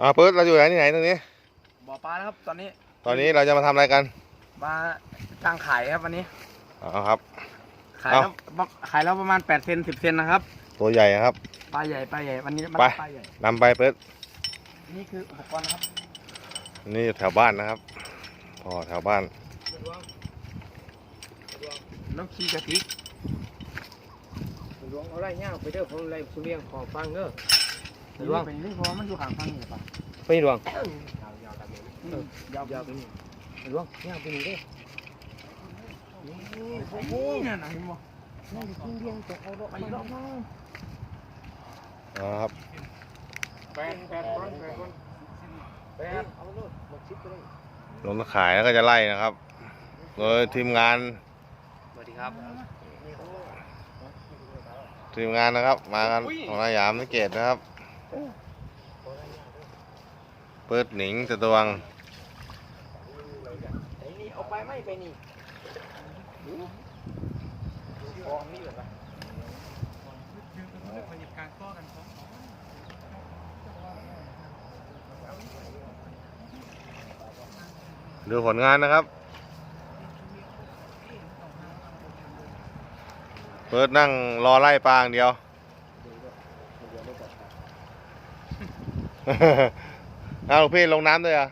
อ่าเปิดเราอยู่ไหนที่ไหนตรงนี้ บ่อปลานะครับตอนนี้ ตอนนี้เราจะมาทำอะไรกันมาตั้งขายครับวันนี้ อ๋อครับ ขายเอ้าแล้วขายแล้วประมาณ8เซน10เซนนะครับ ตัวใหญ่ครับ ปลาใหญ่ปลาใหญ่วันนี้มันไป ปลาใหญ่ นำไปเปิดนี่คืออุปกรณ์นะครับนี่แถวบ้านนะครับพอแถวบ้านน้ำขี้กะทิหลวงเอาไรเงี้ยไปเด้อผมไรสุเรียงขอฟังเด้อ หลวงเป็นนี่เพราะว่ามันอยู่ข้างฟังนี่ป่ะไปหลวงยาวๆไปนี่หลวงเงี้ยไปนี่เด้อนี่เนี่ยนะเห็นบ่นี่สุเรียงจะเอาดอกไปรอบอ๋อครับแปดแปดคนแปดคนแปดเอาโลดหมดชิปไปเลยลงตะข่ายแล้วก็จะไล่นะครับ โดยทีมงาน สวัสดีครับ ทีมงานนะครับ มากันของนายามนิเกตนะครับ เปิดหนิงจตวังไอ้นี่เอาไปไม่ไปนี่กองนี่เหรอดูผลงานนะครับ เปิดนั่งรอไล่ปลาอย่างเดียว เอาลูกพี่ลงน้ำด้วยเหรอะ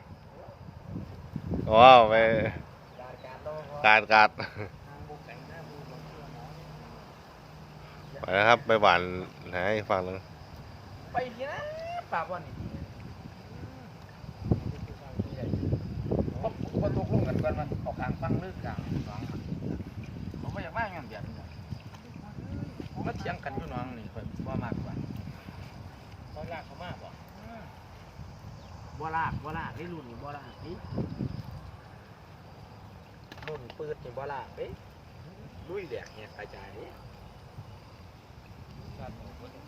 ว้าวไปกาดกาดไปนะครับไปหวานไหนฝั่งหนึงไปที่นะปลาบ่อนนี่พบพบตกลงกันก่อนมันออกกลางฟังเลือกกลางฟังผมไม่อยากมากงานแบบนี้ผมมาเถียงกันอยู่น้องนี่ค่อยว่ามากกว่า ตอนแรกเขามากบ่ บ่ลากบ่ลากไอ้รุ่นนี่บ่ลากนี่รุ่นปืดนี่บ่ล่ะเอ้ยลุยแหลกเนี่ยกระจาย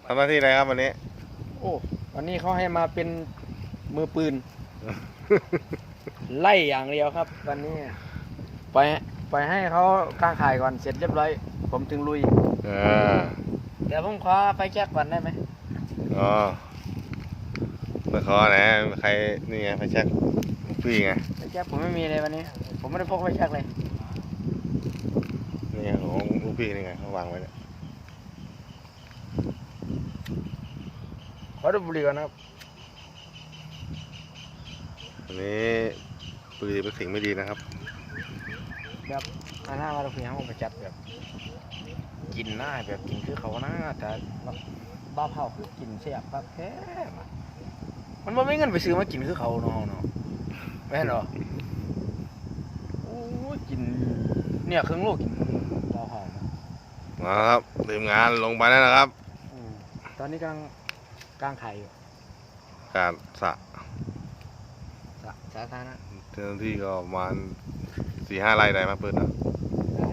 ทำหน้าที่อะไรครับวันนี้ โอ้วันนี้เขาให้มาเป็นมือปืน ไล่อย่างเดียวครับ วันนี้ปล่อยปล่อยให้เขากางข่ายก่อนเสร็จเรียบร้อย ผมถึงลุยเออเดี๋ยวผมขอไปแจ็คก่อนได้ไหมอ๋อ ไปขอไหนใครนี่ไงไปเช็คลูกพี่ไงไปแจ็คผมไม่มีเลยวันนี้ ผมไม่ได้พกไปแจ็คเลยนี่ไงของลูกพี่นี่ไงเขาวางไว้เนี่ยขอดูบุหรี่ก่อนนะครับอันนี้ปืนเป็นสิ่งไม่ดีนะครับแบบอันหน้ามาเราเพียงเขาไปจัดแบบ กินหน้าแบบกินคือเขาหน้าแต่บ้าเผาคือกินเสียบครับแท้ มามันบ่ไม่เงินไปซื้อมากินคือเขาเนาะเนาะแม่นเหรอโอ้ยกิน เนี่ยครึ่งโลกินบ้าเผานะมาครับทีมงานลงไปแล้วนะครับอืมตอนนี้กำลังกลางไข่อยู่การสระสาสาธารณะเจ้าหน้าที่ก็ประมาณสี่ห้าไร่ได้มาเปิดนะได้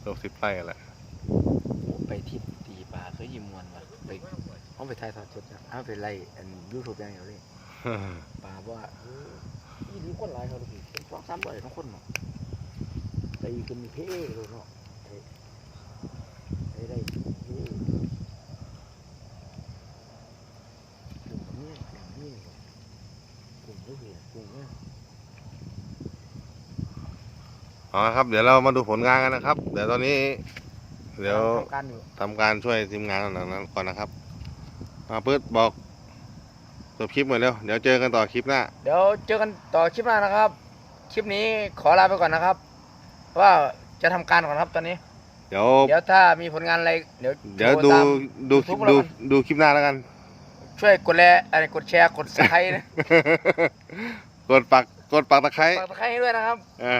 เกือบสิบไร่กันแหละโอ้ไปทิพย์ตี ปลาเคยยิ้มมวนว่ะไปเอาไปถ่ายทอดสดจ้ะเอาไปไล่อันยูทูบอย่างเดียวเลยปลาว่าเอออีดีคนหลายเขาเลยเป็นสองสามร้อยทั้งคนเนาะตีขึ้นมีเพ่เลยเนาะไอ้ไอ้ได้เพกลุ่มนี้กลุ่มนี้กลุ่มนี้กลุ่มนี้เอาละครับ เดี๋ยวเรามาดูผลงานกันนะครับ เดี๋ยวตอนนี้ เดี๋ยวทำการอยู่ทำการช่วยทีมงานหลังนั้นก่อนนะครับมาเปิดบอกจบคลิปหมดเร็วเดี๋ยวเจอกันต่อคลิปหน้า เดี๋ยวเจอกันต่อคลิปหน้านะครับ คลิปนี้ขอลาไปก่อนนะครับว่าจะทำการก่อนครับตอนนี้ เดี๋ยวเดี๋ยวถ้ามีผลงานอะไรเดี๋ยวเดี๋ยวโทรดูตามดูคลิป YouTube ดูแล้วกันดูคลิปหน้าแล้วกัน ช่วยกดแลอะไรกดแชร์กดสไครต์นะกดปักกดปักตะไคร้ฝากตะไคร้ให้ด้วยนะครับอ่า